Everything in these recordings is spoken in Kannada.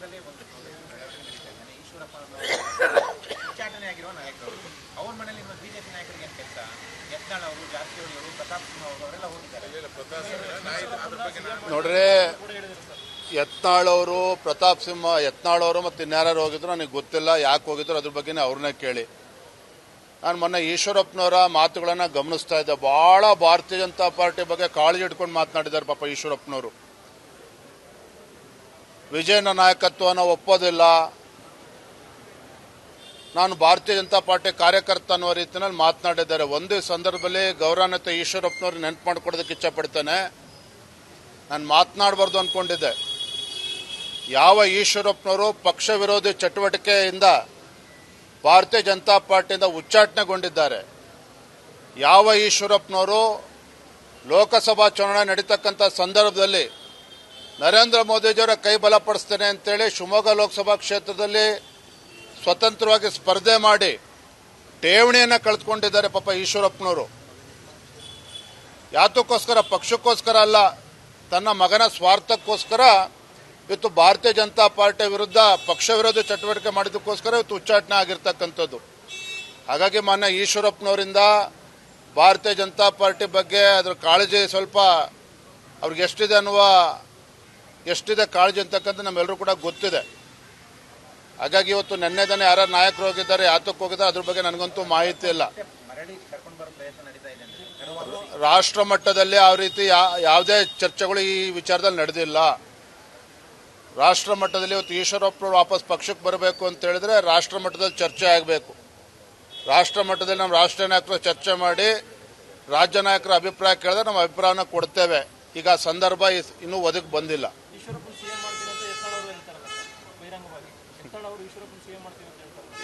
ಪಕ್ಷದಲ್ಲಿ ಒಂದು ಇದ್ದಾನೆ ಈಶ್ವರಪ್ಪ ಉಚ್ಚಾಟನೆ ಆಗಿರುವ ನಾಯಕರು. ಅವ್ರ ಮನೇಲಿ ಇರುವ ಬಿಜೆಪಿ ನಾಯಕರಿಗೆ ಏನು ಕೆಲಸ? ಯತ್ನಾಳ್ ಅವರು ಜಾರಕಿಹೊಳಿ ಅವರು ಪ್ರತಾಪ್ ಸಿಂಹ ಅವರು ಅವರೆಲ್ಲ ಹೋಗಿದ್ದಾರೆ. ನೋಡ್ರಿ ಯತ್ನಾಳವರು ಪ್ರತಾಪ್ ಸಿಂಹ ಯತ್ನಾಳವರು ಮತ್ತು ಇನ್ಯಾರು ಹೋಗಿದ್ರು ನನಗೆ ಗೊತ್ತಿಲ್ಲ. ಯಾಕೆ ಹೋಗಿದ್ರು? ಅದ್ರ ಬಗ್ಗೆನೇ ಅವ್ರನ್ನೇ ಕೇಳಿ. ನಾನು ಮೊನ್ನೆ ಈಶ್ವರಪ್ಪನವರ ಮಾತುಗಳನ್ನು ಗಮನಿಸ್ತಾ ಇದ್ದೆ. ಬಹಳ ಭಾರತೀಯ ಜನತಾ ಪಾರ್ಟಿ ಬಗ್ಗೆ ಕಾಳಜಿ ಇಟ್ಕೊಂಡು ಮಾತನಾಡಿದ್ದಾರೆ ಪಾಪ ಈಶ್ವರಪ್ಪನವರು. ವಿಜಯನ ನಾಯಕತ್ವವನ್ನು ಒಪ್ಪೋದಿಲ್ಲ. ನಾನು ಭಾರತೀಯ ಜನತಾ ಪಾರ್ಟಿ ಕಾರ್ಯಕರ್ತ ಅನ್ನೋ ರೀತಿಯಲ್ಲಿ ಮಾತನಾಡಿದ್ದಾರೆ. ಒಂದೇ ಸಂದರ್ಭದಲ್ಲಿ ಗೌರವಾನ್ವಿತ ಈಶ್ವರಪ್ಪನವ್ರು ನೆನಪು ಮಾಡ್ಕೊಡೋದಕ್ಕೆ ಇಚ್ಛಪಡ್ತೇನೆ. ನಾನು ಮಾತನಾಡಬಾರ್ದು ಅಂದ್ಕೊಂಡಿದ್ದೆ ಯಾವ ಈಶ್ವರಪ್ಪನವರು ಪಕ್ಷ ವಿರೋಧಿ ಚಟುವಟಿಕೆಯಿಂದ ಭಾರತೀಯ ಜನತಾ ಪಾರ್ಟಿಯಿಂದ ಉಚ್ಚಾಟನೆಗೊಂಡಿದ್ದಾರೆ. ಯಾವ ಈಶ್ವರಪ್ಪನವರು ಲೋಕಸಭಾ ಚುನಾವಣೆ ನಡೀತಕ್ಕಂಥ ಸಂದರ್ಭದಲ್ಲಿ ನರೇಂದ್ರ ಮೋದಿಜಿಯವರ ಕೈ ಬಲಪಡಿಸ್ತೇನೆ ಅಂತೇಳಿ ಶಿವಮೊಗ್ಗ ಲೋಕಸಭಾ ಕ್ಷೇತ್ರದಲ್ಲಿ ಸ್ವತಂತ್ರವಾಗಿ ಸ್ಪರ್ಧೆ ಮಾಡಿ ಠೇವಣಿಯನ್ನು ಕಳೆದುಕೊಂಡಿದ್ದಾರೆ ಪಾಪ ಈಶ್ವರಪ್ಪನವರು. ಯಾತಕ್ಕೋಸ್ಕರ, ಪಕ್ಷಕ್ಕೋಸ್ಕರ ಅಲ್ಲ, ತನ್ನ ಮಗನ ಸ್ವಾರ್ಥಕ್ಕೋಸ್ಕರ ಇವತ್ತು ಭಾರತೀಯ ಜನತಾ ಪಾರ್ಟಿ ವಿರುದ್ಧ ಪಕ್ಷ ವಿರೋಧಿ ಚಟುವಟಿಕೆ ಮಾಡಿದ್ದಕ್ಕೋಸ್ಕರ ಇವತ್ತು ಉಚ್ಚಾಟನೆ ಆಗಿರ್ತಕ್ಕಂಥದ್ದು. ಹಾಗಾಗಿ ಮೊನ್ನೆ ಈಶ್ವರಪ್ಪನವರಿಂದ ಭಾರತೀಯ ಜನತಾ ಪಾರ್ಟಿ ಬಗ್ಗೆ ಅದರ ಕಾಳಜಿ ಸ್ವಲ್ಪ ಅವ್ರಿಗೆ ಎಷ್ಟಿದೆ ಅನ್ನುವ ಎಷ್ಟಿದೆ ಕಾಳಜಿ ಅಂತಕ್ಕಂಥ ನಮ್ಮೆಲ್ಲರೂ ಕೂಡ ಗೊತ್ತಿದೆ. ಹಾಗಾಗಿ ಇವತ್ತು ನೆನ್ನೆ ತಾನೇ ಯಾರು ನಾಯಕರು ಹೋಗಿದ್ದಾರೆ, ಯಾತಕ್ಕೆ ಹೋಗಿದ್ದಾರೆ, ಅದ್ರ ಬಗ್ಗೆ ನನಗಂತೂ ಮಾಹಿತಿ ಇಲ್ಲ. ರಾಷ್ಟ್ರ ಮಟ್ಟದಲ್ಲಿ ಆ ರೀತಿ ಯಾವುದೇ ಚರ್ಚೆಗಳು ಈ ವಿಚಾರದಲ್ಲಿ ನಡೆದಿಲ್ಲ. ರಾಷ್ಟ್ರ ಮಟ್ಟದಲ್ಲಿ ಇವತ್ತು ಈಶ್ವರಪ್ಪ ವಾಪಸ್ ಪಕ್ಷಕ್ಕೆ ಬರಬೇಕು ಅಂತ ಹೇಳಿದ್ರೆ ರಾಷ್ಟ್ರ ಮಟ್ಟದಲ್ಲಿ ಚರ್ಚೆ ಆಗಬೇಕು. ರಾಷ್ಟ್ರ ಮಟ್ಟದಲ್ಲಿ ನಮ್ಮ ರಾಷ್ಟ್ರೀಯ ನಾಯಕರು ಚರ್ಚೆ ಮಾಡಿ ರಾಜ್ಯ ನಾಯಕರ ಅಭಿಪ್ರಾಯ ಕೇಳಿದ್ರೆ ನಮ್ಮ ಅಭಿಪ್ರಾಯನ ಕೊಡ್ತೇವೆ. ಈಗ ಸಂದರ್ಭ ಇನ್ನೂ ಒದಗಿ ಬಂದಿಲ್ಲ.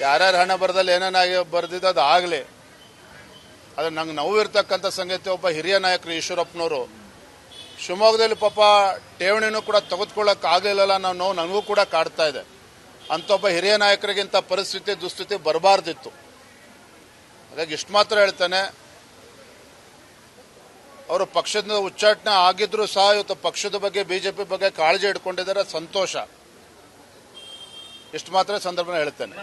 ಯಾರ್ಯಾರ ಹಣ ಬರದಲ್ಲಿ ಏನೇನಾಗಿ ಬರ್ದಿದ್ದು ಅದು ಆಗಲಿ. ಅದು ನಂಗೆ ನೋವಿರ್ತಕ್ಕಂಥ ಸಂಗತಿ ಒಬ್ಬ ಹಿರಿಯ ನಾಯಕರು ಈಶ್ವರಪ್ಪನವರು. ಶಿವಮೊಗ್ಗದಲ್ಲಿ ಪಾಪ ಠೇವಣಿನೂ ಕೂಡ ತೆಗೆದುಕೊಳ್ಳೋಕೆ ನಾವು ನೋವು ನನಗೂ ಕೂಡ ಕಾಡ್ತಾ ಇದೆ. ಅಂತ ಒಬ್ಬ ಹಿರಿಯ ನಾಯಕರಿಗಿಂತ ಪರಿಸ್ಥಿತಿ, ದುಸ್ಥಿತಿ ಬರಬಾರ್ದಿತ್ತು. ಹಾಗಾಗಿ ಇಷ್ಟು ಮಾತ್ರ ಹೇಳ್ತಾನೆ. ಅವರು ಪಕ್ಷದಿಂದ ಉಚ್ಚಾಟನೆ ಆಗಿದ್ರು ಸಹ ಇವತ್ತು ಪಕ್ಷದ ಬಗ್ಗೆ, ಬಿಜೆಪಿ ಬಗ್ಗೆ ಕಾಳಜಿ ಇಟ್ಕೊಂಡಿದ್ದಾರೆ ಸಂತೋಷ. ಇಷ್ಟು ಮಾತ್ರ ಸಂದರ್ಭನ ಹೇಳ್ತೇನೆ